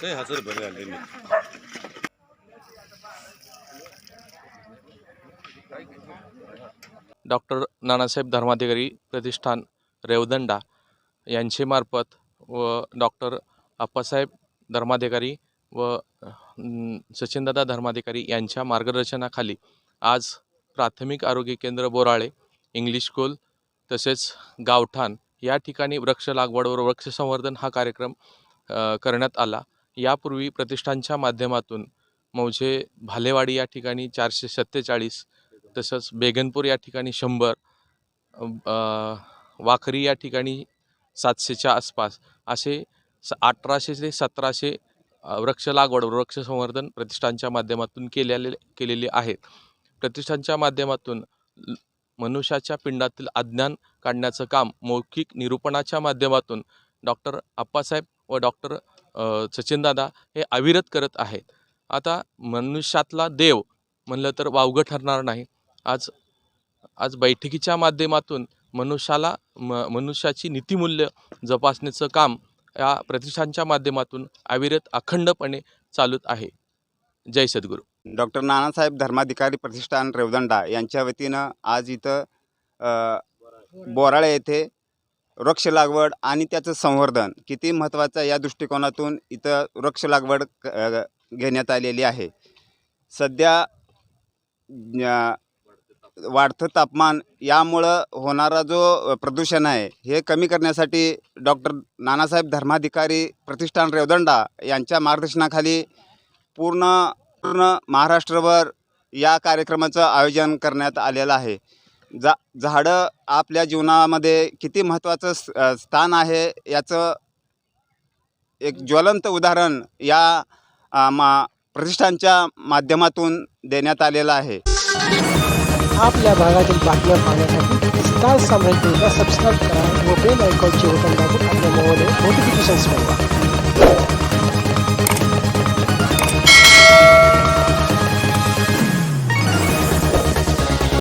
काही हजर बरे आले मी डॉक्टर नानासाहेब धर्माधिकारी प्रतिष्ठान रेवदंडा यांचे मार्फत व डॉक्टर आप्पासाहेब धर्माधिकारी व सचिनदादा धर्माधिकारी यांच्या मार्गदर्शनाखाली आज प्राथमिक आरोग्य केंद्र बोराळे इंग्लिश स्कूल तसेच गावठाण. या ठिकाणी वृक्ष लागवड व वृक्ष संवर्धन हा कार्यक्रम करण्यात आला. यापूर्वी प्रतिष्ठानच्या माध्यमातून मौजे भालेवाडी या ठिकाणी चारशे सत्तेचाळीस तसंच बेगनपूर या ठिकाणी शंभर वाखरी या ठिकाणी सातशेच्या आसपास असे स अठराशे ते सतराशे वृक्ष लागवड वृक्ष संवर्धन प्रतिष्ठानच्या माध्यमातून केलेले केलेले आहेत. प्रतिष्ठानच्या माध्यमातून मनुष्याच्या पिंडातील अज्ञान काढण्याचं काम मौखिक निरूपणाच्या माध्यमातून डॉक्टर आप्पासाहेब व डॉक्टर सचिनदादा हे अविरत करत आहेत. आता मनुष्यातला देव म्हणलं तर वावगं ठरणार नाही. आज आज बैठकीच्या माध्यमातून मनुष्याला म मनुष्याची नीतिमूल्य जपासण्याचं काम या प्रतिष्ठानच्या माध्यमातून अविरत अखंडपणे चालूत आहे. जय सद्गुरू. डॉक्टर नानासाहेब धर्माधिकारी प्रतिष्ठान रेवदंडा यांच्या वतीनं आज इथं बोराळे येथे वृक्ष लागवड आणि त्याचं संवर्धन किती महत्त्वाचं या दृष्टिकोनातून इथं वृक्ष लागवड क- घेण्यात आलेली आहे. सध्या वाढतं तापमान यामुळं होणारा जो प्रदूषण आहे हे कमी करण्यासाठी डॉक्टर नानासाहेब धर्माधिकारी प्रतिष्ठान रेवदंडा यांच्या मार्गदर्शनाखाली पूर्ण पूर्ण महाराष्ट्रभर या कार्यक्रमाचं आयोजन करण्यात आलेलं आहे. जा झाडं आपल्या जीवनामध्ये किती महत्त्वाचं स्थान आहे याचं एक ज्वलंत उदाहरण या मा प्रतिष्ठानच्या माध्यमातून देण्यात आलेलं आहे. आपल्या भागातील बातम्या पाहण्यासाठी स्टार साम्राज्याला सबस्क्राईब करा व बेल आयकॉनचे बटन दाबून आपल्या मोबाईल नोटिफिकेशन्स मिळवा